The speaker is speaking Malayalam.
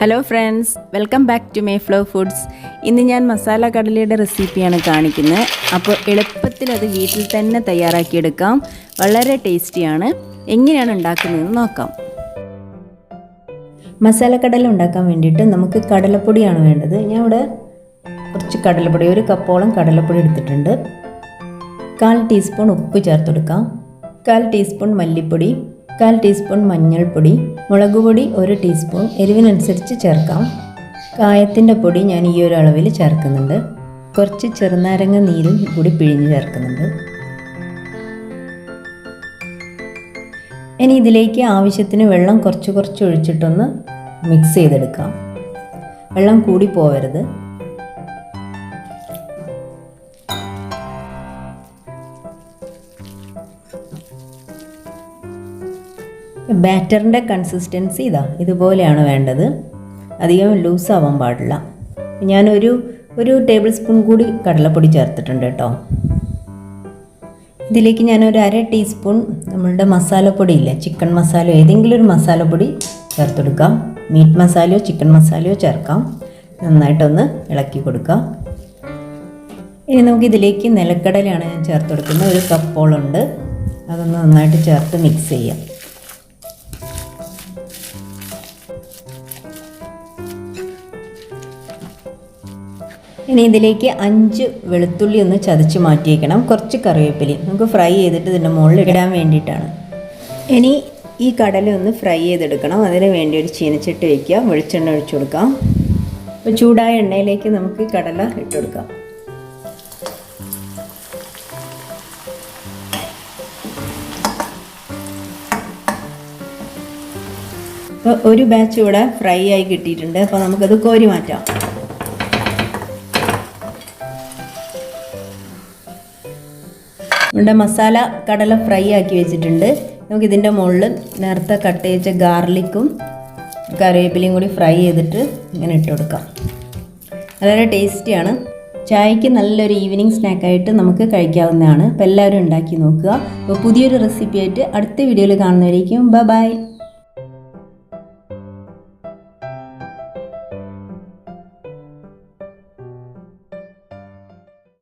Hello friends welcome back to my Flo Foods ഇന്ന് ഞാൻ മസാല കടലയുടെ റെസിപ്പിയാണ് കാണിക്കുന്നത്. അപ്പോൾ എളുപ്പത്തിൽ അത് വീട്ടിൽ തന്നെ തയ്യാറാക്കിയെടുക്കാം. വളരെ ടേസ്റ്റിയാണ് എങ്ങനെയാണ് ഉണ്ടാക്കുന്നതെന്ന് നോക്കാം. മസാല കടല ഉണ്ടാക്കാൻ വേണ്ടിയിട്ട് നമുക്ക് കടലപ്പൊടിയാണ് വേണ്ടത്. ഞാൻ ഇവിടെ കുറച്ച് കടലപ്പൊടി ഒരു കപ്പോളം കടലപ്പൊടി എടുത്തിട്ടുണ്ട്. കാൽ ടീസ്പൂൺ ഉപ്പ് ചേർത്തെടുക്കാം. കാൽ ടീസ്പൂൺ മല്ലിപ്പൊടി കാൽ ടീസ്പൂൺ മഞ്ഞൾപ്പൊടി മുളക് പൊടി ഒരു ടീസ്പൂൺ എരിവിനനുസരിച്ച് ചേർക്കാം. കായത്തിന്റെ പൊടി ഞാൻ ഈ ഒരു അളവിൽ ചേർക്കുന്നുണ്ട്. കുറച്ച് ചെറുനാരങ്ങ നീരും കൂടി പിഴിഞ്ഞ് ചേർക്കുന്നുണ്ട്. ഇനി ഇതിലേക്ക് ആവശ്യത്തിന് വെള്ളം കുറച്ച് കുറച്ച് ഒഴിച്ചിട്ടൊന്ന് മിക്സ് ചെയ്തെടുക്കാം. വെള്ളം കൂടി പോവരുത്. ബാറ്ററിന്റെ കൺസിസ്റ്റൻസി ഇതാ ഇതുപോലെയാണ് വേണ്ടത്. അധികം ലൂസ് ആവാൻ പാടില്ല. ഞാനൊരു ഒരു ടേബിൾ സ്പൂൺ കൂടി കടലപ്പൊടി ചേർത്തിട്ടുണ്ട് കേട്ടോ. ഇതിലേക്ക് ഞാനൊരു അര ടീസ്പൂൺ നമ്മളുടെ മസാലപ്പൊടി ഇല്ല ചിക്കൻ മസാലയോ ഏതെങ്കിലും ഒരു മസാലപ്പൊടി ചേർത്തെടുക്കാം. മീറ്റ് മസാലയോ ചിക്കൻ മസാലയോ ചേർക്കാം. നന്നായിട്ടൊന്ന് ഇളക്കി കൊടുക്കാം. ഇനി നമുക്ക് ഇതിലേക്ക് നിലക്കടലയാണ് ഞാൻ ചേർത്ത് കൊടുക്കുന്നത് ഒരു കപ്പോളുണ്ട് അതൊന്ന് നന്നായിട്ട് ചേർത്ത് മിക്സ് ചെയ്യാം. ഇനി ഇതിലേക്ക് അഞ്ച് വെളുത്തുള്ളി ഒന്ന് ചതച്ച് മാറ്റിയേക്കണം. കുറച്ച് കറിവേപ്പിലി നമുക്ക് ഫ്രൈ ചെയ്തിട്ട് ഇതിന്റെ മുകളിൽ ഇടാൻ വേണ്ടിയിട്ടാണ്. ഇനി ഈ കടല ഒന്ന് ഫ്രൈ ചെയ്തെടുക്കണം. അതിന് വേണ്ടി ഒരു ചീനച്ചട്ടി വയ്ക്കുക വെളിച്ചെണ്ണ ഒഴിച്ചു കൊടുക്കാം. അപ്പോൾ ചൂടായ എണ്ണയിലേക്ക് നമുക്ക് കടല ഇട്ട് കൊടുക്കാം. അപ്പോൾ ഒരു ബാച്ച് ഇവിടെ ഫ്രൈ ആയി കിട്ടിയിട്ടുണ്ട്. അപ്പോൾ നമുക്കത് കോരി മാറ്റാം. നമ്മുടെ മസാല കടല ഫ്രൈ ആക്കി വെച്ചിട്ടുണ്ട്. നമുക്ക് ഇതിന്റെ മുകളിൽ നേരത്തെ കട്ട് ചെയ്ത ഗാർലിക്കും കറിവേപ്പിലയും കൂടി ഫ്രൈ ചെയ്തിട്ട് ഇങ്ങനെ ഇട്ട് കൊടുക്കാം. വളരെ ടേസ്റ്റിയാണ് ചായക്ക് നല്ലൊരു ഈവനിങ് സ്നാക്കായിട്ട് നമുക്ക് കഴിക്കാവുന്നതാണ്. അപ്പോൾ എല്ലാവരും ഉണ്ടാക്കി നോക്കുക. അപ്പോൾ പുതിയൊരു റെസിപ്പി ആയിട്ട് അടുത്ത വീഡിയോയിൽ കാണുന്നവരേക്കും. Bye bye